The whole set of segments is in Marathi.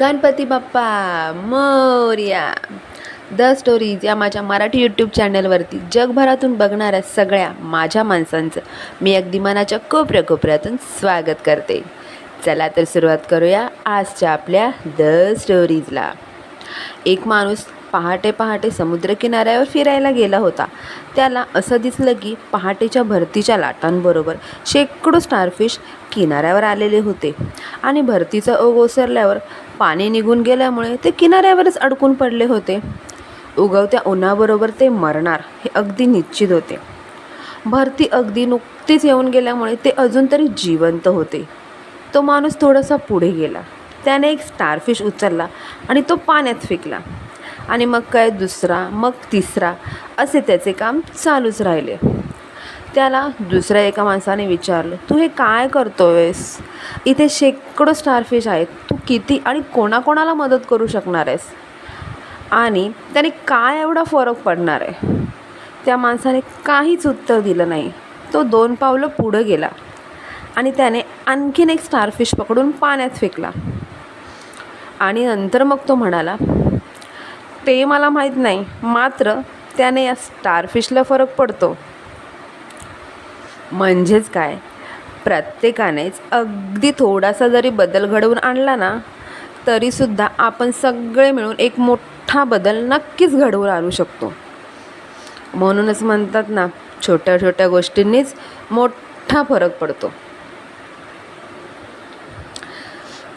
गणपती बाप्पा मोर्या. द स्टोरीज या माझ्या मराठी यूट्यूब चॅनलवरती जगभरातून बघणाऱ्या सगळ्या माझ्या माणसांचं मी अगदी मनाच्या कोपऱ्या कोपऱ्यातून स्वागत करते. चला तर सुरुवात करूया आजच्या आपल्या द स्टोरीजला एक माणूस पहाटे पहाटे समुद्रकिनाऱ्यावर फिरायला गेला होता. त्याला असं दिसलं की पहाटेच्या भरतीच्या लाटांबरोबर शेकडो स्टारफिश किनाऱ्यावर आलेले होते. आणि भरतीचा ओघ ओसरल्यावर पाणी निघून गेल्यामुळे ते किनाऱ्यावरच अडकून पडले होते. उगवत्या उन्हाबरोबर ते मरणार हे अगदी निश्चित होते. भरती अगदी नुकतीच येऊन गेल्यामुळे ते अजून तरी जिवंत होते. तो माणूस थोडासा पुढे गेला. त्याने एक स्टारफिश उचलला आणि तो पाण्यात फेकला. आणि मग काय दुसरा मग तिसरा असे त्याचे काम चालूच राहिले. त्याला दुसऱ्या एका माणसाने विचारलं तू हे काय करतोयस? इथे शेकडो स्टारफिश आहेत. तू किती आणि कोणाकोणाला मदत करू शकणार आहेस? आणि त्याने काय एवढा फरक पडणार आहे? त्या माणसाने काहीच उत्तर दिलं नाही. तो दोन पावलं पुढं गेला आणि त्याने आणखीन एक स्टारफिश पकडून पाण्यात फेकला. आणि नंतर मग तो म्हणाला ते मला माहीत नाही मात्र त्याने या स्टारफिशला फरक पडतो. म्हणजेच काय? प्रत्येकानेच अगदी थोडासा जरी बदल घडवून आणला ना तरीसुद्धा आपण सगळे मिळून एक मोठा बदल नक्कीच घडवून आणू शकतो. म्हणूनच म्हणतात ना छोट्या छोट्या गोष्टींनीच मोठा फरक पडतो.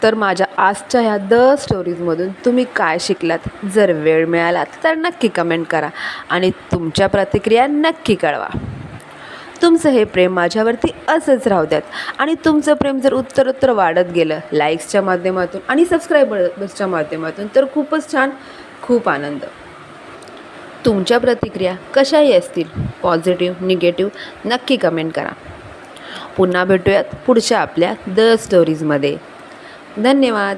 तर माझ्या आजच्या ह्या द स्टोरीजमधून तुम्ही काय शिकलात? जर वेळ मिळाला तर नक्की कमेंट करा आणि तुमच्या प्रतिक्रिया नक्की कळवा. तुमचं हे प्रेम माझ्यावरती असंच राहू द्यात. आणि तुमचं प्रेम जर उत्तरोत्तर वाढत गेलं लाईक्सच्या माध्यमातून आणि सबस्क्रायबर्सच्या माध्यमातून तर खूपच छान खूप आनंद. तुमच्या प्रतिक्रिया कशाही असतील पॉझिटिव्ह निगेटिव्ह नक्की कमेंट करा. पुन्हा भेटूयात पुढच्या आपल्या द स्टोरीजमध्ये. धन्यवाद.